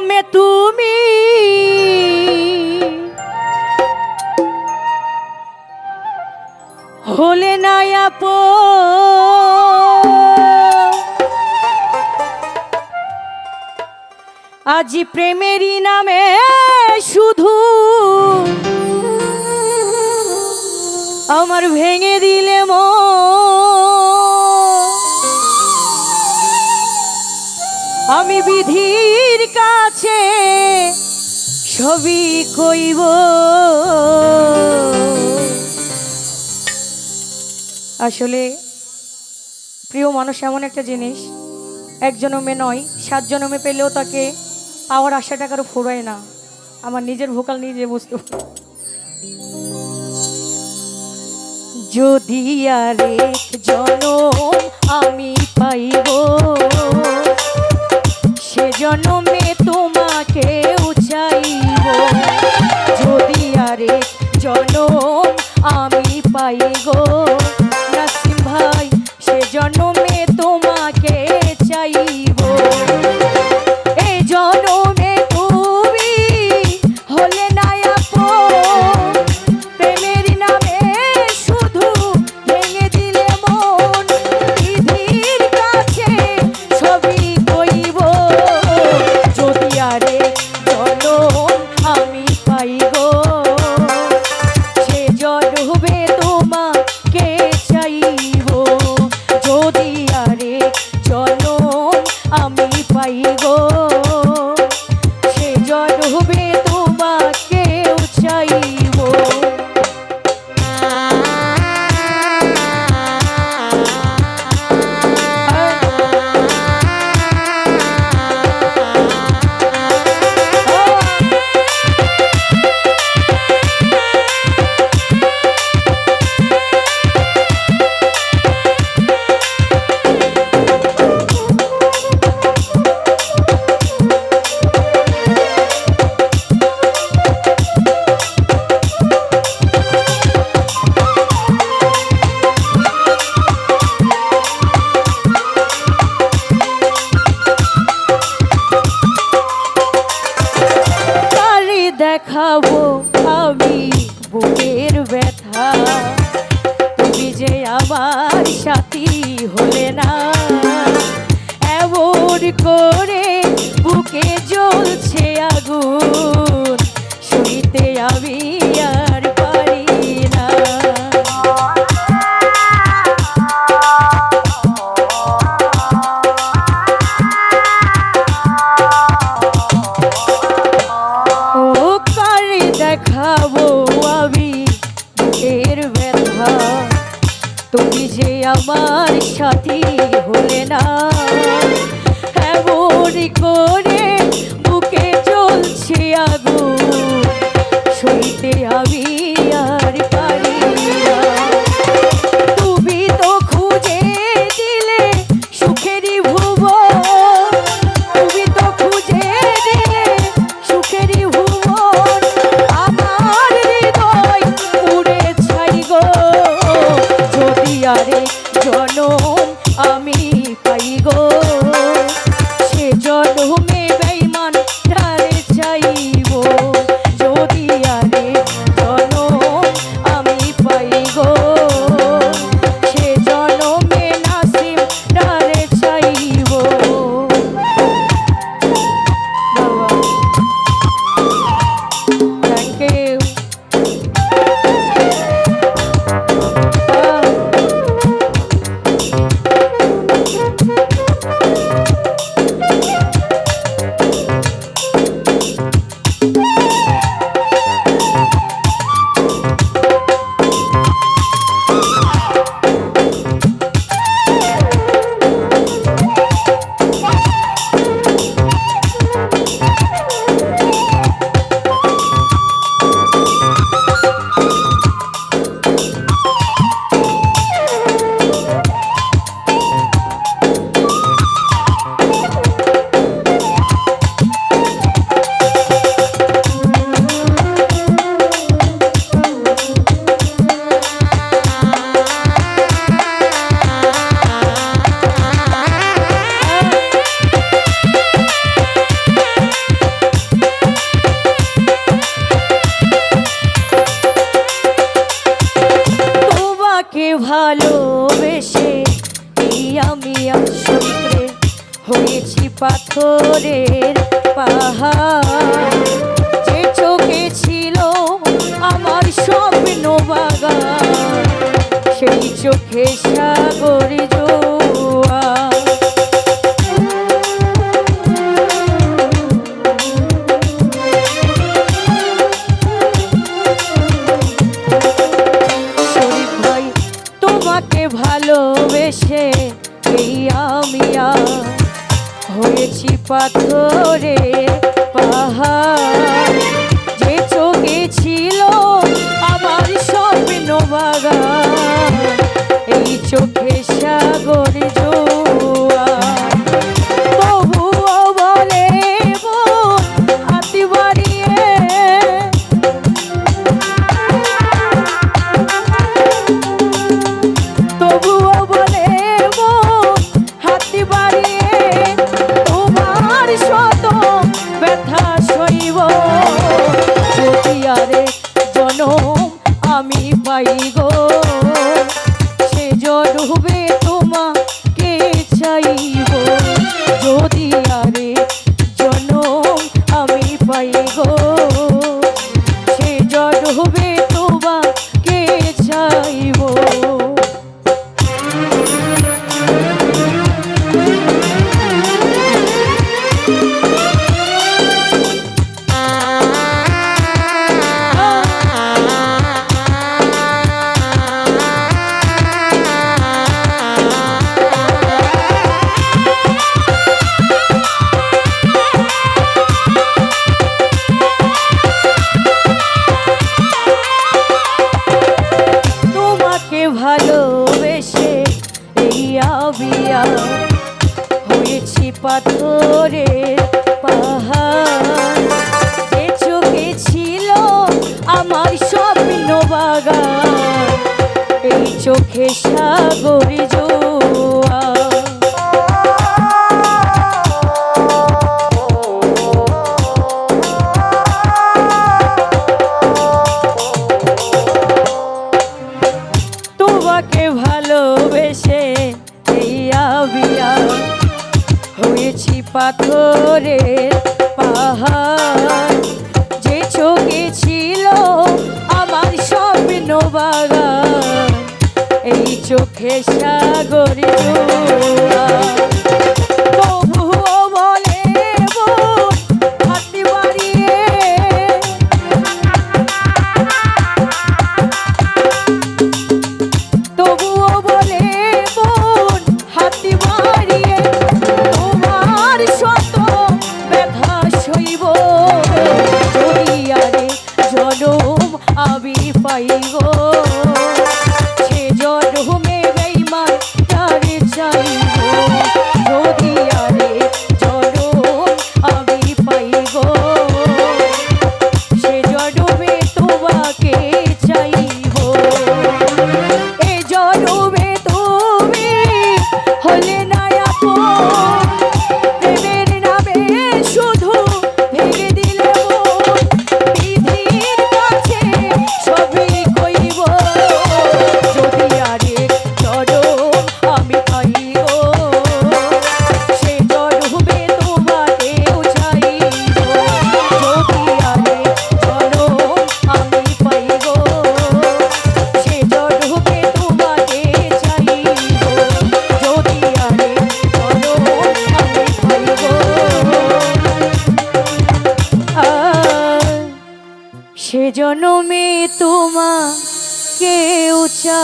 মে তুমি। হলে না পো আজি প্রেমেরই নামে শুধু আমার ভেঙে দিলে ম আমি বিধি নবীর কাছে ছবি কইব। আসলে প্রিয় মানুষ এমন একটা জিনিস, এক জনমে নয়, সাত জনমে পেলেও তাকে পাওয়ার আশা টাকারও ফুরায় না। আমার নিজের ভোকাল নিজে বুঝতে যদি আর জন আমি পাইব, সে হবে হলে না। এমন করে ভালোবেসে মিয়া মিয়া হয়েছি পাথরে পাহাড়। যে চোখে ছিল আমার স্বপ্ন বাগান এই চোখে সাগ পাথরের পাহাড়। যে চোখে ছিল আমার স্বপ্ন বাগান, এই চোখে সাগর জোয়া তোমাকে ভালোবেসে এই আবিয়া হয়েছি পাথরে পাহাড়। যে চোখে ছিল আমার স্বপ্ন বাগান এই চোখে সাগরে তোমাকে উচা